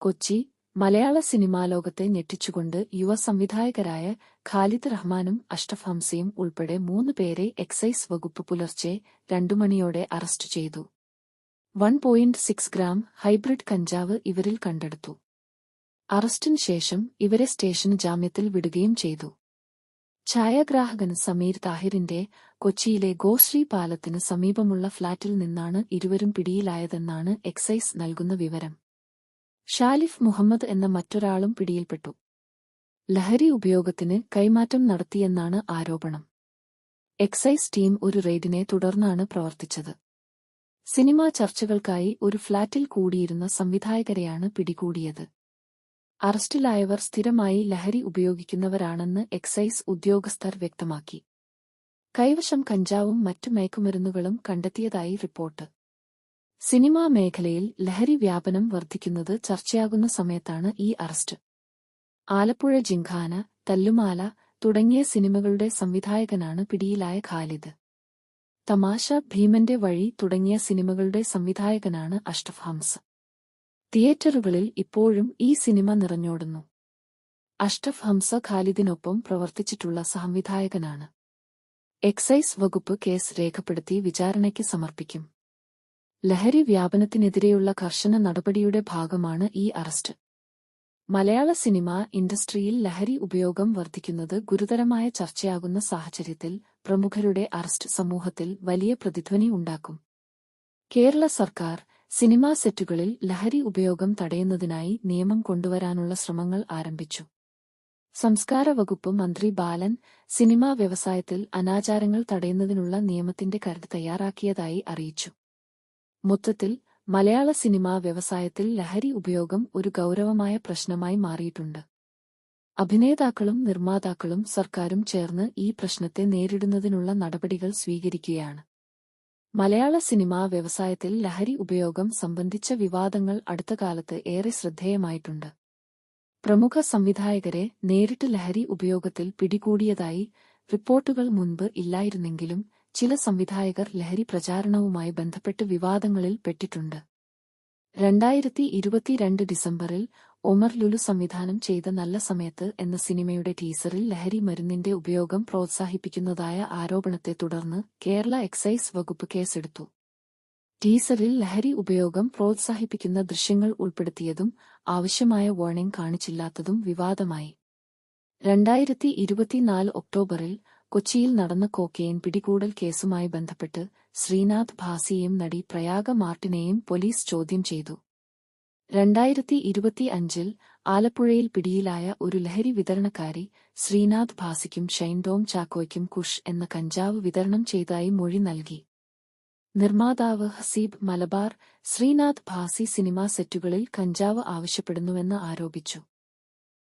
കൊച്ചി മലയാള cinema ലോകത്തെ ഞെട്ടിച്ചുകൊണ്ട് യുവ സംവിധായകരായ ഖാലിദ് റഹ്മാനും അഷ്റഫ് ഹംസയും ഉൾപ്പെടെ മൂന്ന് പേരെ എക്സൈസ് വകുപ്പ് പുലർച്ചെ രണ്ടു മണിയോടെ അറസ്റ്റ് ചെയ്തു. One point six gram hybrid കഞ്ചാവ് ഇവരിൽ കണ്ടെടുത്തു. അറസ്റ്റിന് ശേഷം ഇവരെ സ്റ്റേഷന് ജാമ്യത്തിൽ വിടുകയും ചെയ്തു. ഛായാഗ്രാഹകൻ സമീർ താഹിറിന്റെ കൊച്ചിയിലെ ഗോശ്രീ പാലത്തിന് സമീപമുള്ള ഫ്ളാറ്റിൽ നിന്നാണ് ഇരുവരും പിടിയിലായതെന്നാണ് എക്സൈസ് നൽകുന്ന വിവരം. ഷാലിഫ് മുഹമ്മദ് എന്ന മറ്റൊരാളും പിടിയിൽപ്പെട്ടു. ലഹരി ഉപയോഗത്തിന് കൈമാറ്റം നടത്തിയെന്നാണ് ആരോപണം. എക്സൈസ് ടീം ഒരു റെയ്ഡിനെ തുടർന്നാണ് പ്രവർത്തിച്ചത്. സിനിമാ ചർച്ചകൾക്കായി ഒരു ഫ്ളാറ്റിൽ കൂടിയിരുന്ന സംവിധായകരെയാണ് പിടികൂടിയത്. അറസ്റ്റിലായവർ സ്ഥിരമായി ലഹരി ഉപയോഗിക്കുന്നവരാണെന്ന് എക്സൈസ് ഉദ്യോഗസ്ഥർ വ്യക്തമാക്കി. കൈവശം കഞ്ചാവും മറ്റു മയക്കുമരുന്നുകളും കണ്ടെത്തിയതായി റിപ്പോർട്ട്. സിനിമാ മേഖലയിൽ ലഹരി വ്യാപനം വർദ്ധിക്കുന്നത് ചർച്ചയാകുന്ന സമയത്താണ് ഈ അറസ്റ്റ്. ആലപ്പുഴ ജിങ്ഖാന തല്ലുമാല തുടങ്ങിയ സിനിമകളുടെ സംവിധായകനാണ് പിടിയിലായ ഖാലിദ്. തമാശ ഭീമന്റെ വഴി തുടങ്ങിയ സിനിമകളുടെ സംവിധായകനാണ് അഷ്റഫ് ഹംസ. തിയേറ്ററുകളിൽ ഇപ്പോഴും ഈ സിനിമ നിറഞ്ഞോടുന്നു. അഷ്റഫ് ഹംസ ഖാലിദിനൊപ്പം പ്രവർത്തിച്ചിട്ടുള്ള സംവിധായകനാണ്. എക്സൈസ് വകുപ്പ് കേസ് രേഖപ്പെടുത്തി വിചാരണയ്ക്ക് സമർപ്പിക്കും. ലഹരി വ്യാപനത്തിനെതിരെയുള്ള കർശന നടപടിയുടെ ഭാഗമാണ് ഈ അറസ്റ്റ്. മലയാള സിനിമ ഇൻഡസ്ട്രിയിൽ ലഹരി ഉപയോഗം വർദ്ധിക്കുന്നത് ഗുരുതരമായ ചർച്ചയാകുന്ന സാഹചര്യത്തിൽ പ്രമുഖരുടെ അറസ്റ്റ് സമൂഹത്തിൽ വലിയ പ്രതിധ്വനി ഉണ്ടാക്കും. കേരള സർക്കാർ സിനിമാ സെറ്റുകളിൽ ലഹരി ഉപയോഗം തടയുന്നതിനായി നിയമം കൊണ്ടുവരാനുള്ള ശ്രമങ്ങൾ ആരംഭിച്ചു. സംസ്കാര വകുപ്പ് മന്ത്രി ബാലൻ സിനിമാ വ്യവസായത്തിൽ അനാചാരങ്ങൾ തടയുന്നതിനുള്ള നിയമത്തിന്റെ കരട് തയ്യാറാക്കിയതായി അറിയിച്ചു. മൊത്തത്തിൽ മലയാള സിനിമാ വ്യവസായത്തിൽ ലഹരി ഉപയോഗം ഒരു ഗൗരവമായ പ്രശ്നമായി മാറിയിട്ടുണ്ട്. അഭിനേതാക്കളും നിർമ്മാതാക്കളും സർക്കാരും ചേർന്ന് ഈ പ്രശ്നത്തെ നേരിടുന്നതിനുള്ള നടപടികൾ സ്വീകരിക്കുകയാണ്. മലയാള സിനിമാ വ്യവസായത്തിൽ ലഹരി ഉപയോഗം സംബന്ധിച്ച വിവാദങ്ങൾ അടുത്ത കാലത്ത് ഏറെ ശ്രദ്ധേയമായിട്ടുണ്ട്. പ്രമുഖ സംവിധായകരെ നേരിട്ട് ലഹരി ഉപയോഗത്തിൽ പിടികൂടിയതായി റിപ്പോർട്ടുകൾ മുൻപ് ഇല്ലായിരുന്നെങ്കിലും ചില സംവിധായകർ ലഹരി പ്രചാരണവുമായി ബന്ധപ്പെട്ട് വിവാദങ്ങളിൽ പെട്ടിട്ടുണ്ട്. രണ്ടായിരത്തി ഇരുപത്തിരണ്ട് ഡിസംബറിൽ ഒമർ ലുലു സംവിധാനം ചെയ്ത നല്ല സമയത്ത് എന്ന സിനിമയുടെ ടീസറിൽ ലഹരി മരുന്നിന്റെ ഉപയോഗം പ്രോത്സാഹിപ്പിക്കുന്നതായ ആരോപണത്തെ തുടർന്ന് കേരള എക്സൈസ് വകുപ്പ് കേസെടുത്തു. ടീസറിൽ ലഹരി ഉപയോഗം പ്രോത്സാഹിപ്പിക്കുന്ന ദൃശ്യങ്ങൾ ഉൾപ്പെടുത്തിയതും ആവശ്യമായ വാർണിംഗ് കാണിച്ചില്ലാത്തതും വിവാദമായി. രണ്ടായിരത്തി ഇരുപത്തിനാല് ഒക്ടോബറിൽ കൊച്ചിയിൽ നടന്ന കോക്കെയിൻ പിടികൂടൽ കേസുമായി ബന്ധപ്പെട്ട് ശ്രീനാഥ് ഭാസിയെയും നടി പ്രയാഗ മാർട്ടിനെയും പോലീസ് ചോദ്യം ചെയ്തു. രണ്ടായിരത്തി ഇരുപത്തിയഞ്ചിൽ ആലപ്പുഴയിൽ പിടിയിലായ ഒരു ലഹരി വിതരണക്കാരി ശ്രീനാഥ് ഭാസിക്കും ഷൈൻഡോം ചാക്കോയ്ക്കും കുഷ് എന്ന കഞ്ചാവ് വിതരണം ചെയ്തതായി മൊഴി നൽകി. നിർമ്മാതാവ് ഹസീബ് മലബാർ ശ്രീനാഥ് ഭാസി സിനിമാ സെറ്റുകളിൽ കഞ്ചാവ് ആവശ്യപ്പെടുന്നുവെന്ന് ആരോപിച്ചു.